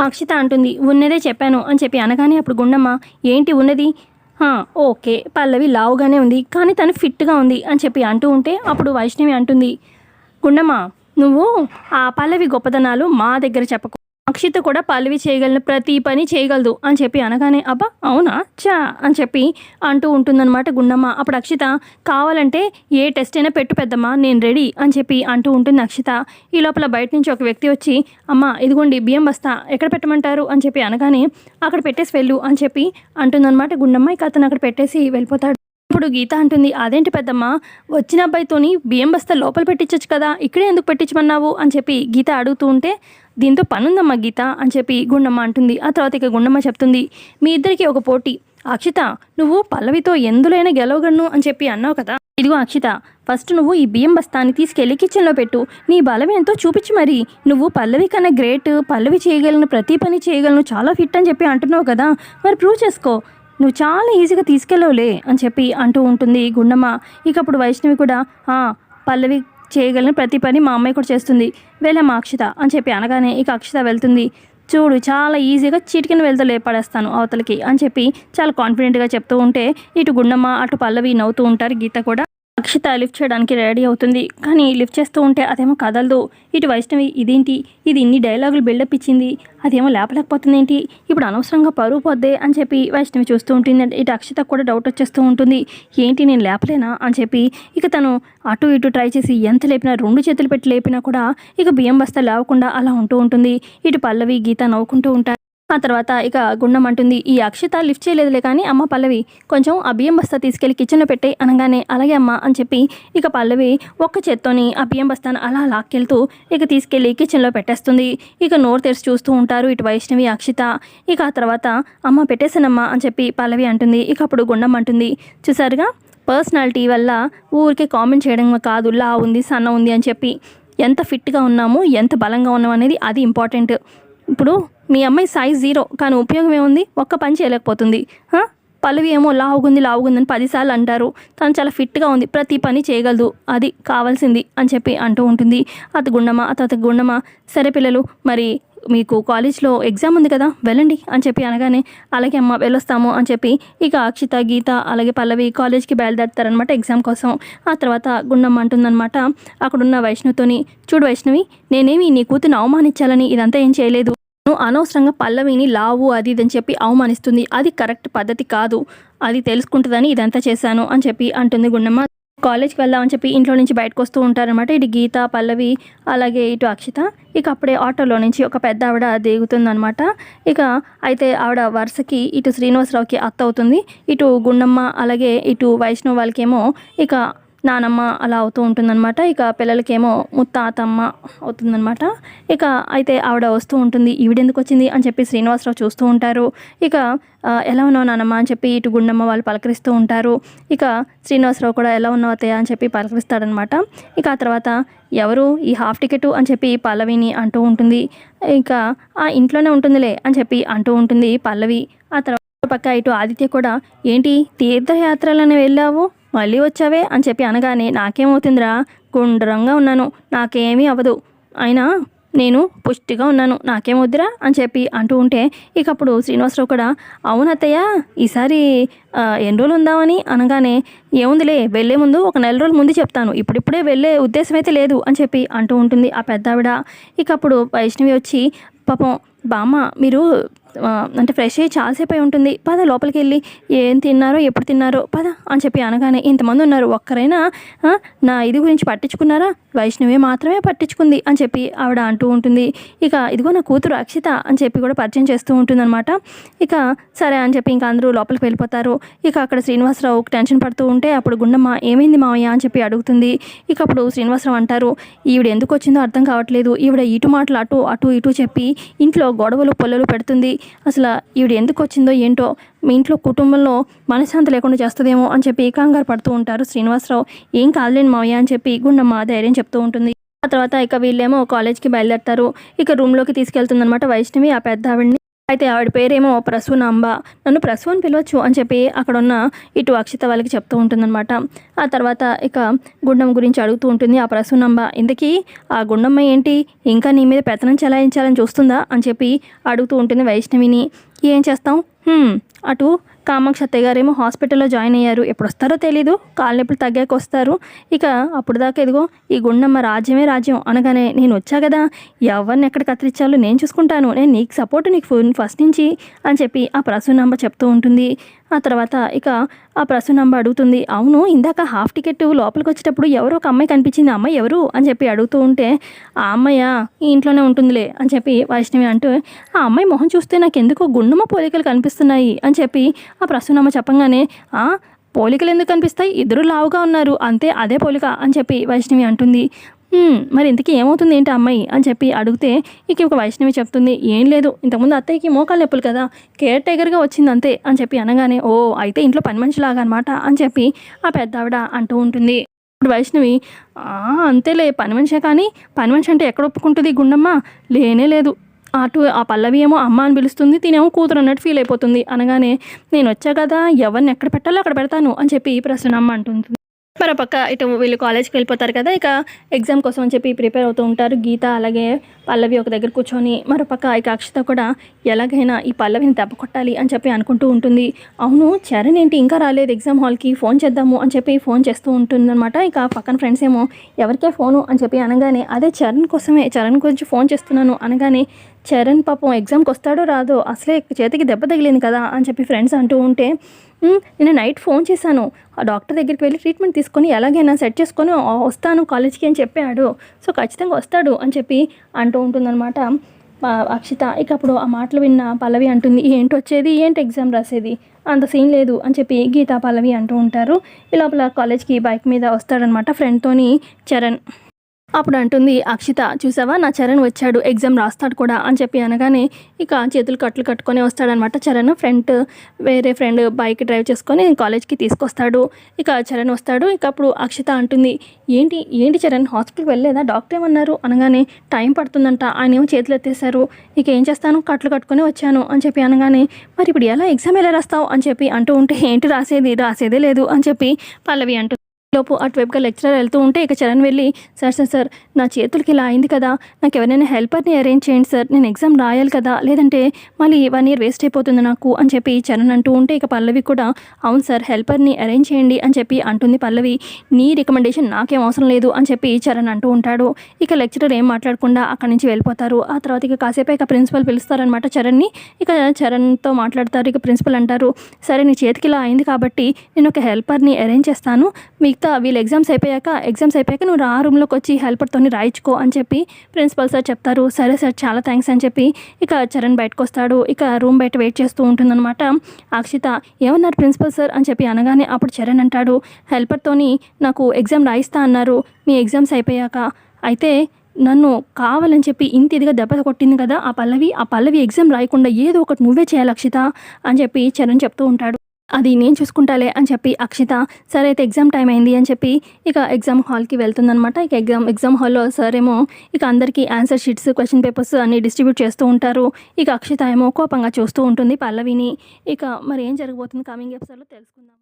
అక్షిత అంటుంది ఉన్నదే చెప్పాను అని చెప్పి అనగానే అప్పుడు గుండమ్మ ఏంటి ఉన్నది? ఓకే పల్లవి లావుగానే ఉంది కానీ తను ఫిట్గా ఉంది అని చెప్పి అంటూ ఉంటే అప్పుడు వైష్ణవి అంటుంది గుండమ్మ నువ్వు ఆ పల్లవి గొప్పతనాలు మా దగ్గర చెప్పకు. అక్షిత కూడా పల్లవి చేయగలిగిన ప్రతి పని చేయగలదు అని చెప్పి అనగానే అబ్బా అవునా? చా అని చెప్పి అంటూ ఉంటుందన్నమాట గుండమ్మ. అప్పుడు అక్షిత కావాలంటే ఏ టెస్ట్ అయినా పెట్టు పెద్దమ్మా నేను రెడీ అని చెప్పి అంటూ ఉంటుంది అక్షిత. ఈ లోపల బయట నుంచి ఒక వ్యక్తి వచ్చి అమ్మ ఇదిగోండి బియ్యం బస్తా. ఎక్కడ పెట్టమంటారు? అని చెప్పి అనగానే అక్కడ పెట్టేసి వెళ్ళు అని చెప్పి అంటుందన్నమాట గుండమ్మ. ఇక అతను అక్కడ పెట్టేసి వెళ్ళిపోతాడు. ఇప్పుడు గీత అంటుంది అదేంటి పెద్దమ్మ? వచ్చిన అబ్బాయితోని బియ్యం బస్తా లోపల పెట్టించచ్చు కదా ఇక్కడే ఎందుకు పెట్టించమన్నావు? అని చెప్పి గీత అడుగుతూ ఉంటే దీంతో పనుందమ్మా గీత అని చెప్పి గుండమ్మ అంటుంది. ఆ తర్వాత ఇక గుండమ్మ చెప్తుంది మీ ఇద్దరికి ఒక పోటీ. అక్షిత నువ్వు పల్లవితో ఎందులైనా గెలవగలను అని చెప్పి అన్నావు కదా. ఇదిగో అక్షిత ఫస్ట్ నువ్వు ఈ బియ్యం బస్తాన్ని తీసుకెళ్ళి కిచెన్లో పెట్టు. నీ బలం ఎంతో చూపించు మరి. నువ్వు పల్లవి కన్నా గ్రేట్ పల్లవి చేయగలను ప్రతి పని చేయగలను చాలా ఫిట్ అని చెప్పి అంటున్నావు కదా. మరి ప్రూవ్ చేసుకో. నువ్వు చాలా ఈజీగా తీసుకెళ్ళవులే అని చెప్పి అంటూ ఉంటుంది గుండమ్మ. ఇక అప్పుడు వైష్ణవి కూడా పల్లవి చేయగలిగిన ప్రతి పని మా అమ్మాయి కూడా చేస్తుంది. వెళ్ళమ్మా అక్షిత అని చెప్పి అనగానే ఇక అక్షిత వెళ్తుంది. చూడు చాలా ఈజీగా చిటికిన వెళ్తూ లేపడేస్తాను అవతలకి అని చెప్పి చాలా కాన్ఫిడెంట్గా చెప్తూ ఉంటే ఇటు గుండమ్మ అటు పల్లవి నవ్వుతూ ఉంటారు గీత కూడా. అక్షిత లిఫ్ట్ చేయడానికి రెడీ అవుతుంది. కానీ లిఫ్ట్ చేస్తూ ఉంటే అదేమో కదలదు. ఇటు వైష్ణవి ఇదేంటి? ఇది ఇన్ని డైలాగులు బిల్డప్ ఇచ్చింది. అదేమో లేపలేకపోతుంది ఏంటి? ఇప్పుడు అనవసరంగా పరువు పోద్దే అని చెప్పి వైష్ణవి చూస్తూ ఉంటుంది. ఇటు అక్షిత కూడా డౌట్ వచ్చేస్తూ ఉంటుంది. ఏంటి నేను లేపలేనా అని చెప్పి. ఇక తను అటు ఇటు ట్రై చేసి ఎంత లేపినా రెండు చేతులు పెట్టి లేపినా కూడా ఇక బియ్యం బస్తా లేవకుండా అలా ఉంటూ ఉంటుంది. ఇటు పల్లవి గీత నవ్వుకుంటూ ఉంటారు. ఆ తర్వాత ఇక గుండం అంటుంది ఈ అక్షిత లిఫ్ట్ చేయలేదులే కానీ అమ్మ పల్లవి కొంచెం ఆ బియ్యం బస్తా తీసుకెళ్ళి కిచెన్లో పెట్టే అనగానే అలాగే అమ్మ అని చెప్పి ఇక పల్లవి ఒక్క చేత్తోని ఆ బియ్యం బస్తాను అలా లాక్కెళ్తూ ఇక తీసుకెళ్ళి కిచెన్లో పెట్టేస్తుంది. ఇక నోరు తెరిచి చూస్తూ ఉంటారు ఇటు వైష్ణవి అక్షిత. ఇక ఆ తర్వాత అమ్మ పెట్టేసానమ్మా అని చెప్పి పల్లవి అంటుంది. ఇక అప్పుడు గుండం అంటుంది చూసారుగా పర్సనాలిటీ వల్ల ఊరికే కామెంట్ చేయడం కాదు లా ఉంది సన్న ఉంది అని చెప్పి ఎంత ఫిట్గా ఉన్నాము ఎంత బలంగా ఉన్నాము అనేది అది ఇంపార్టెంట్. ఇప్పుడు మీ అమ్మాయి సైజ్ జీరో కానీ ఉపయోగం ఏముంది? ఒక్క పని చేయలేకపోతుంది. పల్లవి ఏమో లావుగుంది లావుగుందని పదిసార్లు అంటారు. తను చాలా ఫిట్గా ఉంది ప్రతి పని చేయగలదు. అది కావాల్సింది అని చెప్పి అంటూ ఉంటుంది. అత గుండమ్మ ఆ తర్వాత గుండమ్మ సరే పిల్లలు మరి మీకు కాలేజ్లో ఎగ్జామ్ ఉంది కదా వెళ్ళండి అని చెప్పి అనగానే అలాగే అమ్మ వెళ్ళొస్తాము అని చెప్పి ఇక అక్షిత గీత అలాగే పల్లవి కాలేజ్కి బయలుదేరుతారనమాట ఎగ్జామ్ కోసం. ఆ తర్వాత గుండమ్మ అంటుందన్నమాట అక్కడున్న వైష్ణవితోని చూడు వైష్ణవి నేనేమి నీ కూతురు అవమానించాలని ఇదంతా ఏం చేయలేదు. నువ్వు అనవసరంగా పల్లవిని లావు అది ఇది అని చెప్పి అవమానిస్తుంది. అది కరెక్ట్ పద్ధతి కాదు. అది తెలుసుకుంటుందని ఇదంతా చేశాను అని చెప్పి అంటుంది గుండమ్మ. కాలేజ్కి వెళ్దామని చెప్పి ఇంట్లో నుంచి బయటకు వస్తూ ఉంటారనమాట ఇటు గీత పల్లవి అలాగే ఇటు అక్షిత. ఇక అప్పుడే ఆటోలో నుంచి ఒక పెద్ద ఆవిడ దిగుతుందనమాట ఇక అయితే ఆవిడ వరుసకి ఇటు శ్రీనివాసరావుకి అత్త అవుతుంది ఇటు గుండమ్మ అలాగే ఇటు వైష్ణవ్ వాళ్ళకేమో ఇక నానమ్మ అలా అవుతూ ఉంటుందన్నమాట. ఇక పిల్లలకేమో ముత్తాతమ్మ అవుతుందన్నమాట. ఇక అయితే ఆవిడ వస్తూ ఉంటుంది ఈవిడెందుకు వచ్చింది? అని చెప్పి శ్రీనివాసరావు చూస్తూ ఉంటారు. ఇక ఎలా ఉన్నావు నానమ్మ? అని చెప్పి ఇటు గుండమ్మ వాళ్ళు పలకరిస్తూ ఉంటారు. ఇక శ్రీనివాసరావు కూడా ఎలా ఉన్నావు అత్తయ్య? అని చెప్పి పలకరిస్తాడనమాట ఇక ఆ తర్వాత ఎవరు? ఈ హాఫ్ టికెట్? అని చెప్పి పల్లవిని అంటూ ఉంటుంది. ఇక ఆ ఇంట్లోనే ఉంటుందిలే అని చెప్పి అంటూ ఉంటుంది పల్లవి. ఆ తర్వాత పక్క ఇటు ఆదిత్య కూడా ఏంటి తీర్థయాత్రలను వెళ్ళావు? మళ్ళీ వచ్చావే అని చెప్పి అనగానే నాకేమవుతుందిరా? గుండ్రంగా ఉన్నాను. నాకేమీ అవ్వదు. అయినా నేను పుష్టిగా ఉన్నాను. నాకేమొద్దురా అని చెప్పి అంటూ ఉంటే ఇక అప్పుడు శ్రీనివాసరావు కూడా అవునత్తయ్య ఈసారి ఎన్ని రోజులు ఉందామని అనగానే ఏముందిలే వెళ్ళే ముందు ఒక నెల రోజుల ముందు చెప్తాను. ఇప్పుడిప్పుడే వెళ్ళే ఉద్దేశం అయితే లేదు అని చెప్పి అంటూ ఉంటుంది ఆ పెద్ద ఆవిడ ఇక అప్పుడు వైష్ణవి వచ్చి పాపం బామ్మ మీరు అంటే ఫ్రెష్ అయ్యి చాలాసేపు అయి ఉంటుంది. పద లోపలికి వెళ్ళి ఏం తిన్నారో ఎప్పుడు తిన్నారో పద అని చెప్పి అనగానే ఇంతమంది ఉన్నారు. ఒక్కరైనా నా ఇది గురించి పట్టించుకున్నారా? వైష్ణవి మాత్రమే పట్టించుకుంది అని చెప్పి ఆవిడ అంటూ ఉంటుంది. ఇక ఇదిగో నా కూతురు అక్షిత అని చెప్పి కూడా పరిచయం చేస్తూ ఉంటుందన్నమాట. ఇక సరే అని చెప్పి ఇంకా అందరూ లోపలికి వెళ్ళిపోతారు. ఇక అక్కడ శ్రీనివాసరావు టెన్షన్ పడుతూ ఉంటే అప్పుడు గుండమ్మ ఏమైంది మామయ్య అని చెప్పి అడుగుతుంది. ఇక అప్పుడు శ్రీనివాసరావు అంటారు ఈవిడ ఎందుకు వచ్చిందో అర్థం కావట్లేదు. ఈవిడ ఇటు మాటలు అటు అటు ఇటు చెప్పి ఇంట్లో గొడవలు పొల్లలు పెడుతుంది. అసలు ఈవిడ ఎందుకు వచ్చిందో ఏంటో మీ ఇంట్లో కుటుంబంలో మనశ్శాంతి లేకుండా చేస్తుందేమో అని చెప్పి కంగారు పడుతూ ఉంటారు శ్రీనివాసరావు. ఏం కాదులేని మావయ్య అని చెప్పి గుండమ్మ ధైర్యం చెప్తూ ఉంటుంది. ఆ తర్వాత ఇక వీళ్ళేమో కాలేజ్కి బయలుదేరతారు. ఇక రూమ్లోకి తీసుకెళ్తుందనమాట వైష్ణవి ఆ పెద్ద ఆవిడని అయితే ఆవిడ పేరేమో ప్రసూనాంబ. నన్ను ప్రసూ అని పిలవచ్చు అని చెప్పి అక్కడ ఉన్న ఇటు అక్షిత వాళ్ళకి చెప్తూ ఉంటుందన్నమాట. ఆ తర్వాత ఇక గుండం గురించి అడుగుతూ ఉంటుంది ఆ ప్రసూనాంబ. ఇంతకీ ఆ గుండమ్మ ఏంటి? ఇంకా నీ మీద పెత్తనం చెలాయించాలని చూస్తుందా? అని చెప్పి అడుగుతూ ఉంటుంది వైష్ణవిని. ఏం చేస్తాం అటు కామాక్షి అత్తయ్య గారేమో హాస్పిటల్లో జాయిన్ అయ్యారు. ఎప్పుడు వస్తారో తెలీదు. కాళ్ళ నొప్పులు తగ్గాక వస్తారు ఇక అప్పుడు దాకా ఇదిగో ఈ గుండమ్మ రాజ్యమే రాజ్యం అనగానే నేను వచ్చా కదా. ఎవరిని ఎక్కడ కత్తిరించాలో నేను చూసుకుంటాను. నేను నీకు సపోర్ట్ నీకు ఫోన్ ఫస్ట్ నుంచి అని చెప్పి ఆ ప్రసూనాంబ చెప్తూ ఉంటుంది. ఆ తర్వాత ఇక ఆ ప్రసూనమ్మ అడుగుతుంది అవును ఇందాక హాఫ్ టికెట్ లోపలికి వచ్చేటప్పుడు ఎవరో ఒక అమ్మాయి కనిపించింది. అమ్మాయి ఎవరు? అని చెప్పి అడుగుతూ ఉంటే ఆ అమ్మాయ? ఈ ఇంట్లోనే ఉంటుందిలే. అని చెప్పి వైష్ణవి అంటూ ఆ అమ్మాయి మొహం చూస్తే నాకు ఎందుకో గుండుమ పోలికలు కనిపిస్తున్నాయి. అని చెప్పి ఆ ప్రసూనమ్మ చెప్పంగానే ఆ పోలికలు ఎందుకు కనిపిస్తాయి? ఇద్దరు లావుగా ఉన్నారు. అంతే అదే పోలిక. అని చెప్పి వైష్ణవి అంటుంది. మరి ఇంతకీ ఏమవుతుంది ఏంటి ఆ అమ్మాయి అని చెప్పి అడిగితే ఇక ఒక వైష్ణవి చెప్తుంది ఏం లేదు ఇంతకుముందు అత్తయ్యకి మోకాలు నొప్పులు కదా కేర్ టేకర్గా వచ్చింది అంతే అని చెప్పి అనగానే ఓ అయితే ఇంట్లో పని మనిషిలాగా అనమాట అని చెప్పి ఆ పెద్ద ఆవిడ అంటూ ఉంటుంది. ఇప్పుడు వైష్ణవి అంతేలే పని మనిషే కానీ పని మనిషి అంటే ఎక్కడ ఒప్పుకుంటుంది గుండమ్మ? లేనే లేదు. అటు ఆ పల్లవి ఏమో అమ్మ అని పిలుస్తుంది తినేమో కూతురు అన్నట్టు ఫీల్ అయిపోతుంది. అనగానే నేను వచ్చా కదా ఎవరిని ఎక్కడ పెట్టాలో అక్కడ పెడతాను అని చెప్పి ప్రసన్నమ్మ అంటుంది మరోపక్క ఇటు వీళ్ళు కాలేజ్కి వెళ్ళిపోతారు కదా ఇక ఎగ్జామ్ కోసం అని చెప్పి ప్రిపేర్ అవుతూ ఉంటారు. గీత అలాగే పల్లవి ఒక దగ్గర కూర్చొని మరోపక్క ఇక అక్షిత కూడా ఎలాగైనా ఈ పల్లవిని దెబ్బ కొట్టాలి అని చెప్పి అనుకుంటూ ఉంటుంది. అవును చరణ్ ఏంటి ఇంకా రాలేదు ఎగ్జామ్ హాల్కి ఫోన్ చేద్దాము అని చెప్పి ఫోన్ చేస్తూ ఉంటుందన్నమాట. ఇక పక్కన ఫ్రెండ్స్ ఏమో ఎవరికే ఫోను అని చెప్పి అనగానే అదే చరణ్ కోసమే చరణ్ గురించి ఫోన్ చేస్తున్నాను అనగానే చరణ్ పాపం ఎగ్జామ్కి వస్తాడో రాదో అసలే చేతికి దెబ్బ తగిలింది కదా అని చెప్పి ఫ్రెండ్స్ అంటూ ఉంటే నేను నైట్ ఫోన్ చేశాను. ఆ డాక్టర్ దగ్గరికి వెళ్ళి ట్రీట్మెంట్ తీసుకొని ఎలాగైనా సెట్ చేసుకొని వస్తాను కాలేజ్కి అని చెప్పాడు. సో ఖచ్చితంగా వస్తాడు అని చెప్పి అంటూ ఉంటుందన్నమాట. అక్షిత ఇక అప్పుడు ఆ మాటలు విన్న పల్లవి అంటుంది ఏంటి వచ్చేది? ఏంటి ఎగ్జామ్ రాసేది? అంత సీన్ లేదు అని చెప్పి గీతా పల్లవి అంటూ ఉంటారు. ఈ లోపల కాలేజ్కి బైక్ మీద వస్తాడనమాట ఫ్రెండ్తోని చరణ్. అప్పుడు అంటుంది అక్షిత చూసావా? నా చరణ్ వచ్చాడు ఎగ్జామ్ రాస్తాడు కూడా అని చెప్పి అనగానే ఇక చేతులు కట్లు కట్టుకొని వస్తాడనమాట చరణ్ ఫ్రంట్. వేరే ఫ్రెండ్ బైక్ డ్రైవ్ చేసుకొని కాలేజ్కి తీసుకొస్తాడు. ఇక చరణ్ వస్తాడు. ఇక అప్పుడు అక్షిత అంటుంది ఏంటి ఏంటి చరణ్? హాస్పిటల్కి వెళ్ళలేదా? డాక్టర్ ఏమన్నారు? అనగానే టైం పడుతుందంట. ఆయన ఏమో చేతులు ఎత్తేసారు ఇక ఏం చేస్తాను? కట్లు కట్టుకొని వచ్చాను అని చెప్పి అనగానే మరి ఇప్పుడు ఎలా ఎగ్జామ్ ఎలా రాస్తావు? అని చెప్పి అంటూ ఉంటే ఏంటి రాసేది? రాసేదే లేదు అని చెప్పి పల్లవి అంటుంది లోపు అటువైపుగా లెక్చరర్ వెళ్తూ ఉంటే ఇక చరణ్ వెళ్ళి సార్ సార్ సార్ నా చేతులకి ఇలా అయింది కదా నాకు ఎవరైనా హెల్పర్ని అరేంజ్ చేయండి సార్ నేను ఎగ్జామ్ రాయాలి కదా లేదంటే మళ్ళీ వన్ ఇయర్ వేస్ట్ అయిపోతుంది నాకు అని చెప్పి చరణ్ అంటూ ఉంటే ఇక పల్లవి కూడా అవును సార్ హెల్పర్ని అరేంజ్ చేయండి అని చెప్పి అంటుంది పల్లవి. నీ రికమెండేషన్ నాకేం అవసరం లేదు అని చెప్పి చరణ్ అంటూ ఉంటాడు. ఇక లెక్చరర్ ఏం మాట్లాడకుండా అక్కడి నుంచి వెళ్ళిపోతారు. ఆ తర్వాత ఇక కాసేపు ఇక ప్రిన్సిపల్ పిలుస్తారనమాట చరణ్ని. ఇక చరణ్తో మాట్లాడతారు ఇక ప్రిన్సిపల్ అంటారు సరే నీ చేతికి ఇలా అయింది కాబట్టి నేను ఒక హెల్పర్ని అరేంజ్ చేస్తాను చెప్తా వీళ్ళు ఎగ్జామ్స్ అయిపోయాక ఎగ్జామ్స్ అయిపోయాక నువ్వు ఆ రూమ్లోకి వచ్చి హెల్పర్తోని రాయించుకో అని చెప్పి ప్రిన్సిపల్ సార్ చెప్తారు. సరే సార్ చాలా థ్యాంక్స్ అని చెప్పి ఇక చరణ్ బయటకు వస్తాడు. ఇక రూమ్ బయట వెయిట్ చేస్తూ ఉంటుందన్నమాట. అక్షిత ఏమన్నారు ప్రిన్సిపల్ సార్? అని చెప్పి అనగానే అప్పుడు చరణ్ అంటాడు హెల్పర్తోని నాకు ఎగ్జామ్ రాయిస్తా అన్నారు. మీ ఎగ్జామ్స్ అయిపోయాక అయితే నన్ను కావాలని చెప్పి ఇంత ఇదిగా దెబ్బ కొట్టింది కదా ఆ పల్లవి ఆ పల్లవి ఎగ్జామ్ రాయకుండా ఏదో ఒకటి నువ్వే చేయాలి అక్షిత అని చెప్పి చరణ్ చెప్తూ ఉంటాడు. అది నేను చూసుకుంటాలే అని చెప్పి అక్షిత సరే అయితే ఎగ్జామ్ టైం అయింది అని చెప్పి ఇక ఎగ్జామ్ హాల్కి వెళ్తుందనమాట ఇక ఎగ్జామ్ ఎగ్జామ్ హాల్లో సార్ ఏమో ఇక అందరికీ ఆన్సర్ షీట్స్ క్వశ్చన్ పేపర్స్ అన్ని డిస్ట్రిబ్యూట్ చేస్తూ ఉంటారు. ఇక అక్షిత ఏమో కోపంగా చూస్తూ ఉంటుంది పల్లవిని. ఇక మరి ఏం జరగబోతుంది? కమింగ్ ఎపిసోడ్లో తెలుసుకుందాం.